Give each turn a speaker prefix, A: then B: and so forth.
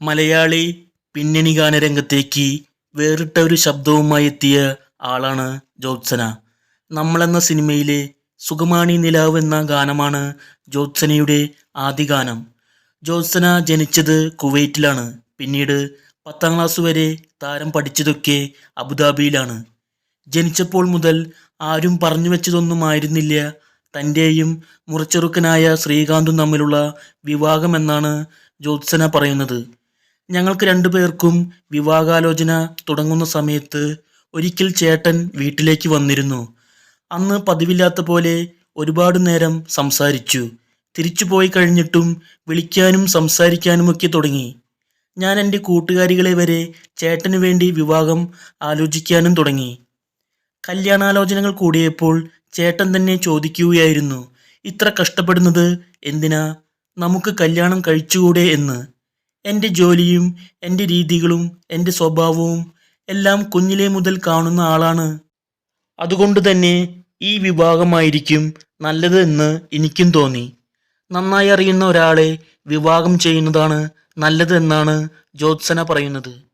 A: മലയാളി പിന്നണി ഗാനരംഗത്തേക്ക് വേറിട്ട ഒരു ശബ്ദവുമായി എത്തിയ ആളാണ് ജ്യോത്സന. നമ്മളെന്ന സിനിമയിലെ സുഖമാണി നിലാവ് എന്ന ഗാനമാണ് ജ്യോത്സനയുടെ ആദ്യ ഗാനം. ജ്യോത്സന ജനിച്ചത് കുവൈറ്റിലാണ്. പിന്നീട് പത്താം ക്ലാസ് വരെ താരം പഠിച്ചതൊക്കെ അബുദാബിയിലാണ്. ജനിച്ചപ്പോൾ മുതൽ ആരും പറഞ്ഞു വെച്ചതൊന്നും ആയിരുന്നില്ല തന്റെയും മുറച്ചെറുക്കനായ ശ്രീകാന്തും തമ്മിലുള്ള വിവാഹമെന്നാണ് ജ്യോത്സന പറയുന്നത്. ഞങ്ങൾക്ക് രണ്ടുപേർക്കും വിവാഹാലോചന തുടങ്ങുന്ന സമയത്ത് ഒരിക്കൽ ചേട്ടൻ വീട്ടിലേക്ക് വന്നിരുന്നു. അന്ന് പതിവില്ലാത്ത പോലെ ഒരുപാട് നേരം സംസാരിച്ചു. തിരിച്ചു പോയി കഴിഞ്ഞിട്ടും വിളിക്കാനും സംസാരിക്കാനുമൊക്കെ തുടങ്ങി. ഞാൻ എന്റെ കൂട്ടുകാരികളെ വരെ ചേട്ടന് വേണ്ടി വിവാഹം ആലോചിക്കാനും തുടങ്ങി. കല്യാണാലോചനകൾ കൂടിയപ്പോൾ ചേട്ടൻ തന്നെ ചോദിക്കുകയായിരുന്നു ഇത്ര കഷ്ടപ്പെടുന്നത് എന്തിനാ? നമുക്ക് കല്യാണം കഴിച്ചുകൂടെ എന്ന്. എന്റെ ജോലിയും എന്റെ രീതികളും എന്റെ സ്വഭാവവും എല്ലാം കുഞ്ഞിലെ മുതൽ കാണുന്ന ആളാണ്. അതുകൊണ്ട് തന്നെ ഈ വിഭാഗമായിരിക്കും നല്ലത് എന്ന് എനിക്കും തോന്നി. നന്നായി അറിയുന്ന ഒരാളെ വിവാഹം ചെയ്യുന്നതാണ് നല്ലതെന്നാണ് ജ്യോത്സന പറയുന്നത്.